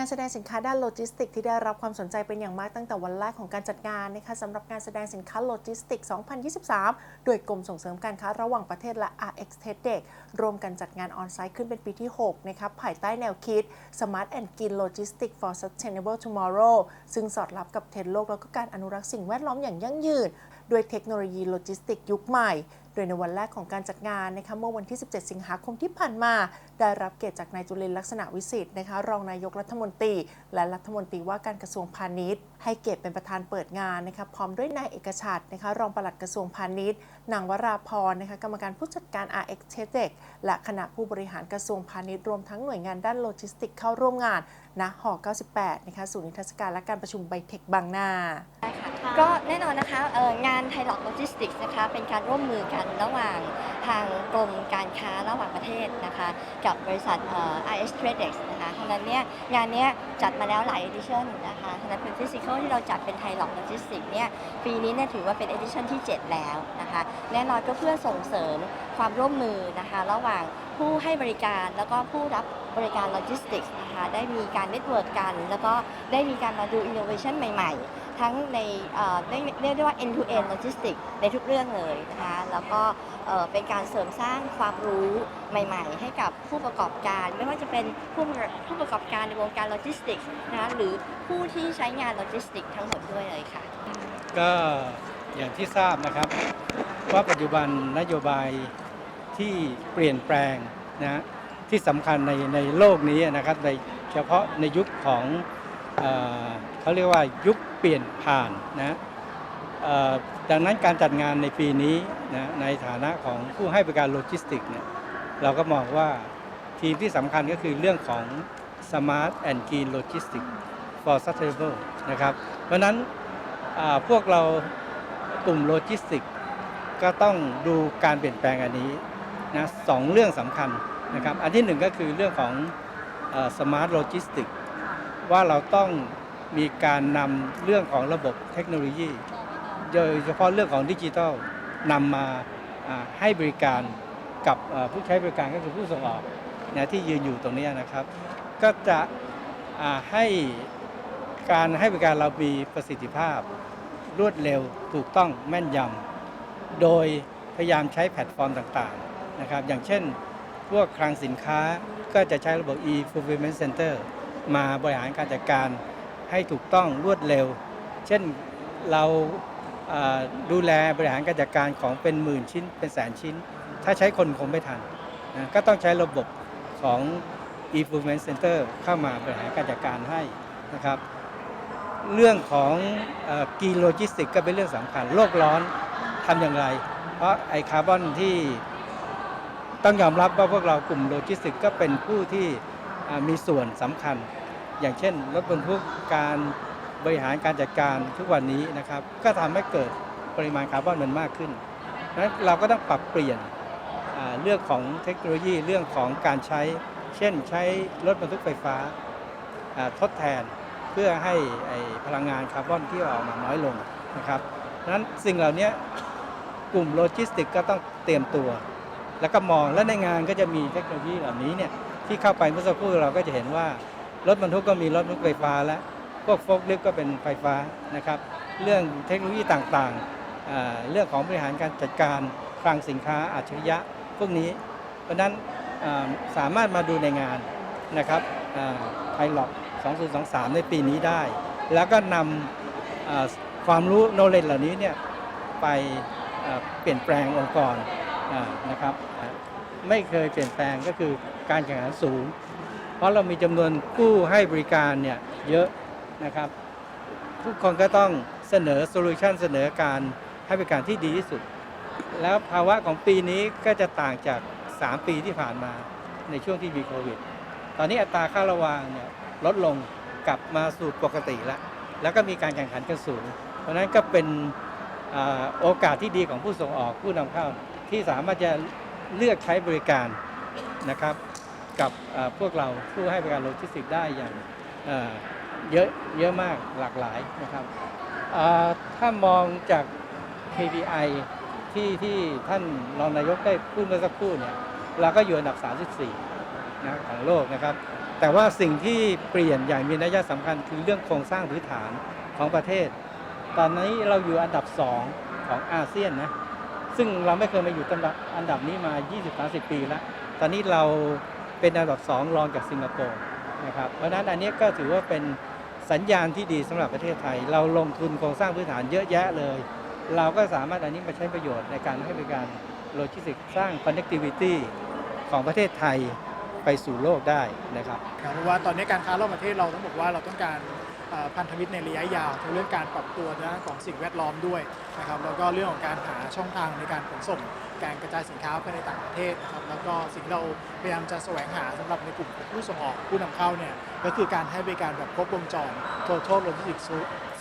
งานแสดงสินค้าด้านโลจิสติก ที่ได้รับความสนใจเป็นอย่างมากตั้งแต่วันแรกของการจัดงานนะคะสำหรับการแสดงสินค้าโลจิสติก 2023 โดยกรมส่งเสริมการค้าระหว่างประเทศและ RX t e c h ร่วมกันจัดงานออนไซต์ขึ้นเป็นปีที่ 6 นะครับภายใต้แนวคิด Smart and Green Logistics for Sustainable Tomorrow ซึ่งสอดรับกับเทรนด์โลกแล้วก็การอนุรักษ์สิ่งแวดล้อมอย่างยั่งยืน ด้วยเทคโนโลยีโลจิสติกยุคใหม่ โดยในวันแรกของการจัดงานนะคะเมื่อวันที่ 17 สิงหาคมที่ผ่านมา ได้รับเกียรติจากนายจุลินลักษณะวิสิทธิ์นะคะรองนายกรัฐมนตรี และรัฐมนตรีว่าการกระทรวงพาณิชย์ ให้เกียรติเป็นประธานเปิดงานนะคะพร้อมด้วยนายเอกชัดนะคะรองปลัดกระทรวงพาณิชย์นางวราพรนะคะกรรมการผู้จัดการ RX t e c h และคณะผู้บริหารกระทรวงพาณิชย์รวมทั้งหน่วยงานด้านโลจิสติกเข้าร่วมงานณหอ98นะคะศูนย์นิทรรศการและการประชุมไบเทคบางนาได้ค่ะ ก็แน่นอนนะคะงานไทยล็อกโลจิสติกส์นะคะเป็นการร่วมมือกันระหว่างทางกรมการค้าระหว่างประเทศนะคะกับบริษัทเอ่อ IS Tradex นะคะฉะนั้นเนี่ยงานนี้จัดมาแล้วหลาย edition นะคะฉะนั้นเป็นฟิสิก a l ที่เราจัดเป็นไทยล็อกโลจิสติกส์เนี่ยปีนี้เนี่ยถือว่าเป็น edition ที่ 7 แล้วนะคะแน่นอนก็เพื่อส่งเสริมความร่วมมือนะคะระหว่างผู้ให้บริการแล้วก็ผู้รับบริการโลจิสติกส์นะคะได้มีการเน็ตเวิร์กกัน แล้วก็ได้มีการมาดู innovation ใหม่ ๆ ทั้งในเรียกได้ว่า end to end logistics ในทุกเรื่องเลยนะคะแล้วก็เป็นการเสริมสร้างความรู้ใหม่ ๆ ให้กับผู้ประกอบการ ไม่ว่าจะเป็นผู้ผู้ประกอบการในวงการโลจิสติกส์นะคะหรือผู้ที่ใช้งานโลจิสติกส์ทั้งหมดด้วยเลยค่ะ ก็อย่างที่ทราบนะครับ ว่าปัจจุบันนโยบายที่เปลี่ยนแปลงนะที่สำคัญในในโลกนี้นะครับในเฉพาะในยุคของ เเขาเรียกว่ายุคเปลี่ยนผ่านนะดังนั้นการจัดงานในปีนี้นะในฐานะของผู้ให้บริการโลจิสติกเนี่ยเราก็มองว่าทีมที่สำคัญก็คือเรื่องของ Smart and Green Logistics for Sustainable นะครับ เพราะนั้นพวกเรากลุ่มโลจิสติกก็ต้องดูการเปลี่ยนแปลงอันนี้นะสองเรื่องสำคัญนะครับ อันที่หนึ่งก็คือเรื่องของสม ว่าเราต้องมีการนำเรื่องของระบบเทคโนโลยี โดยเฉพาะเรื่องของดิจิทัลนำมาอ่าให้บริการกับผู้ใช้บริการก็คือผู้ส่งออกนะที่ยืนอยู่ตรงนี้นะครับ ก็จะให้การให้บริการเรามีประสิทธิภาพ รวดเร็วถูกต้องแม่นยำโดยพยายามใช้แพลตฟอร์มต่างๆนะครับ อย่างเช่น พวกคลังสินค้าก็จะใช้ระบบ e-fulfillment center มาบริหารการจัดการให้ถูกต้องรวดเร็ว เช่นเราดูแลบริหารการจัดการของเป็นหมื่นชิ้นเป็นแสนชิ้น ถ้าใช้คนคงไม่ทันนะก็ต้องใช้ระบบของ e-fulfillment center เข้ามาบริหารการจัดการให้นะครับ เรื่องของกีโลจิสติกก็เป็นเรื่องสำคัญ โลกร้อนทำอย่างไร เพราะไอคาร์บอนที่ต้องยอมรับว่าพวกเรากลุ่มโลจิสติกก็เป็นผู้ที่มีส่วนสำคัญ อย่างเช่นรถบรรทุกการบริหารการจัดการทุกวันนี้นะครับ ก็ทำให้เกิดปริมาณคาร์บอนมันมากขึ้นนั้นเราก็ต้องปรับเปลี่ยนเรื่องของเทคโนโลยีเรื่องของการใช้ เช่นใช้รถบรรทุกไฟฟ้าทดแทนเพื่อให้พลังงานคาร์บอนที่ออกมาน้อยลงนะครับดังนั้นสิ่งเหล่านี้กลุ่มโลจิสติกก็ต้องเตรียมตัว แล้วก็มองและในงานก็จะมีเทคโนโลยีเหล่านี้เนี่ยที่เข้าไปเมื่อสักครู่เราก็จะเห็นว่า รถบรรทุกก็มีรถบรรทุกไฟฟ้าแล้วพวกโฟล์คลิฟต์ก็เป็นไฟฟ้านะครับ เรื่องเทคโนโลยีต่างๆ เรื่องของบริหารการจัดการคลังสินค้าอัจฉริยะพวกนี้ เพราะนั้นสามารถมาดูในงานนะครับไทยล็อก2023 ในปีนี้ได้ แล้วก็นำความรู้โนเล e เหล่านี้เนี่ยไปเปลี่ยนแปลงองค์กรนะครับ ไม่เคยเปลี่ยนแปลงก็คือการแข่งขันสูง เพราะเรามีจำนวนผู้ให้บริการเนี่ยเยอะนะครับ ทุกคนก็ต้องเสนอโซลูชันเสนอการให้บริการที่ดีที่สุด แล้วภาวะของปีนี้ก็จะต่างจาก 3 ปีที่ผ่านมาในช่วงที่มีโควิด ตอนนี้อัตราค่าระวางเนี่ยลดลงกลับมาสู่ปกติแล้ว แล้วก็มีการแข่งขันกันสูง เพราะนั้นก็เป็นอโอกาสที่ดีของผู้ส่งออกผู้นำเข้าที่สามารถจะเลือกใช้บริการนะครับ กับพวกเราผู้ให้บริการโลจิสติกส์ได้อย่างเยอะเยอะมากหลากหลายนะครับถ้ามองจาก KPI ที่ที่ท่านรองนายกได้พูดเมื่อสักครู่เนี่ยเราก็อยู่อันดับ 34นะของโลกนะครับ แต่ว่าสิ่งที่เปลี่ยนอย่างมีนัยสำคัญคือเรื่องโครงสร้างพื้นฐานของประเทศ ตอนนี้เราอยู่อันดับ 2 ของอาเซียนนะซึ่งเราไม่เคยมาอยู่อันดับอันดับนี้มา 20-30 ปีแล้ว ตอนนี้เรา เป็นอันดับ 2 รองจากสิงคโปร์นะครับเพราะฉะนั้นอันนี้ก็ถือว่าเป็นสัญญาณที่ดีสำหรับประเทศไทย เราลงทุนโครงสร้างพื้นฐานเยอะแยะเลย เราก็สามารถอันนี้มาใช้ประโยชน์ในการให้บริการโลจิสติกสร้าง connectivity ของประเทศไทยไปสู่โลกได้นะครับเพราะว่าตอนนี้การค้าระหว่างประเทศเราต้องบอกว่าเราต้องการพันธมิตรในระยะยาวทั้งเรื่องการปรับตัวนด้านของสิ่งแวดล้อมด้วยนะครับแล้วก็เรื่องของการหาช่องทางในการขนส่ง การกระจายสินค้าไปในต่างประเทศนะครับแล้วก็สิ่งที่เราพยายามจะแสวงหาสำหรับในกลุ่มผู้ส่งออกผู้นำเข้าเนี่ยก็คือการให้บริการแบบครบวงจร total logistics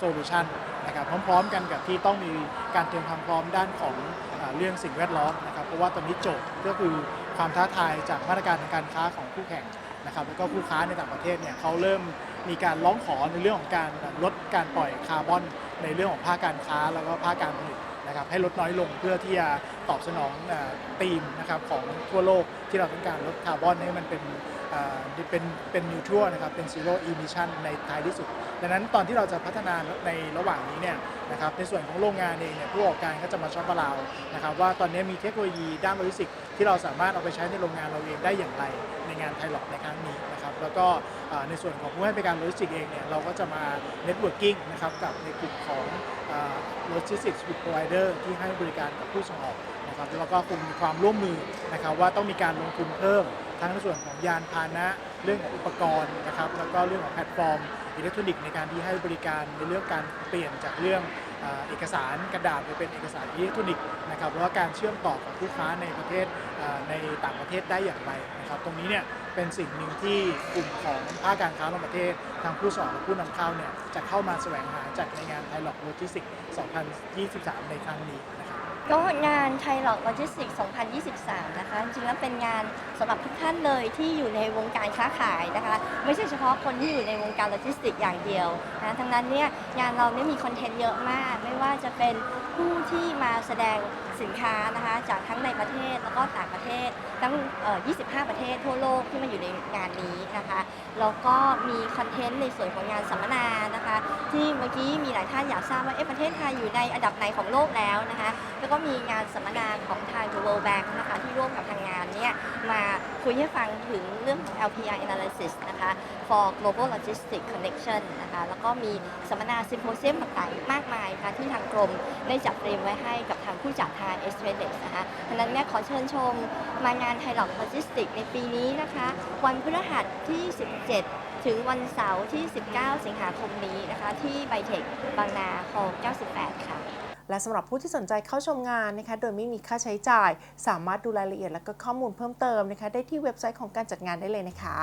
solution นะครับพร้อมๆ กันกับที่ต้องมีการเตรียมความพร้อมด้านของเรื่องสิ่งแวดล้อมนะครับเพราะว่าตอนนี้โจทย์ก็คือความท้าทายจากมาตรการทางการค้าของคู่แข่งนะครับแล้วก็ผู้ค้าในต่างประเทศเนี่ยเขาเริ่มมีการร้องขอในเรื่องของการลดการปล่อยคาร์บอนในเรื่องของภาคการค้าแล้วก็ภาคการผลิต นะครับให้ลดน้อยลงเพื่อที่จะตอบสนองธีมนะครับของทั่วโลกที่เราต้องการลดคาร์บอนให้มันเป็น เป็นเป็นนิวทรัลนะครับเป็นซีโร่อิมิชันในท้ายที่สุด ดังนั้นตอนที่เราจะพัฒนาในระหว่างนี้เนี่ยนะครับในส่วนของโรงงานเองเนี่ยผู้ประกอบการก็จะมาช็อปเรานะครับว่าตอนนี้มีเทคโนโลยีด้านโลจิสติกที่เราสามารถเอาไปใช้ในโรงงานเราเองได้อย่างไร ในงานไทยหลอกในครั้งนี้นะครับแล้วก็ในส่วนของผู้ให้บริการโลจิสติกเองเนี่ยเราก็จะมาเน็ตเวิร์กิ่งนะครับกับในกลุ่มของโลจิสติกส์วิดโปรไวเดอร์ที่ให้บริการกับผู้ส่งออกนะครับแล้วก็คงมีความร่วมมือนะครับว่าต้องมีการลงทุนเพิ่ม ทั้งในส่วนของยานพาหนะ เรื่องของอุปกรณ์นะครับแล้วก็เรื่องของแพลตฟอร์มอิเล็กทรอนิกส์ในการที่ให้บริการในเรื่องการเปลี่ยนจากเรื่อง เอกสารกระดาษไปเป็นเอกสารอิเล็กทรอนิกส์นะครับแล้วก็การเชื่อมต่อกับผู้ค้าในประเทศในต่างประเทศได้อย่างไรนะครับตรงนี้เนี่ยเป็นสิ่งหนึ่งที่กลุ่มของภาคการค้าระหว่างประเทศ ทางผู้ส่งออกและผู้นำเข้าเนี่ยจะเข้ามาแสวงหาจากในงานไทยหลอกโลจิสติกส์2023 ในครั้งนี้นะครับก็งานไทยหลอกโลจิสติก2023 นะคะ จริงแล้วเป็นงานสำหรับทุกท่านเลยที่อยู่ในวงการค้าขายนะคะ ไม่ใช่เฉพาะคนที่อยู่ในวงการโลจิสติกอย่างเดียวนะทั้งนั้นเนี่ยงานเราเนี่ยมีคอนเทนต์เยอะมากไม่ว่าจะเป็นผู้ที่มาแสดง สินค้านะคะจากทั้งในประเทศแล้วก็ต่างประเทศทั้ง 25 ประเทศทั่วโลกที่มาอยู่ในงานนี้นะคะ แล้วก็มีคอนเทนต์ในส่วนของงานสัมมนานะคะ ที่เมื่อกี้มีหลายท่านอยากทราบว่าเอ๊ะประเทศไทยอยู่ในอันดับไหนของโลกแล้วนะคะ แล้วก็มีงานสัมมนาของทาง World Bank นะคะที่ร่วมกับทางงานเนี่ยมาคุยให้ฟังถึงเรื่องของ LPI analysis นะคะ for global logistics connection นะคะแล้วก็มีสัมมนาซิมโพเซียมต่างๆมากมายค่ะที่ทางกรมได้จัดเตรียมไว้ให้กับทางผู้จัดทาง s t r a d e x นะคะดังนั้นเนี่ยขอเชิญชมมางานไทยหลอกโลจิสติกในปีนี้นะคะ วันพฤหัสที่ 17 ถึงวันเสาร์ที่ 19 สิงหาคมนี้นะคะ ที่ไบเทคบางนาคลอง98 ค่ะและสำหรับผู้ที่สนใจเข้าชมงานนะคะโดยไม่มีค่าใช้จ่าย สามารถดูรายละเอียดและก็ข้อมูลเพิ่มเติมนะคะได้ที่เว็บไซต์ของการจัดงานได้เลยนะคะ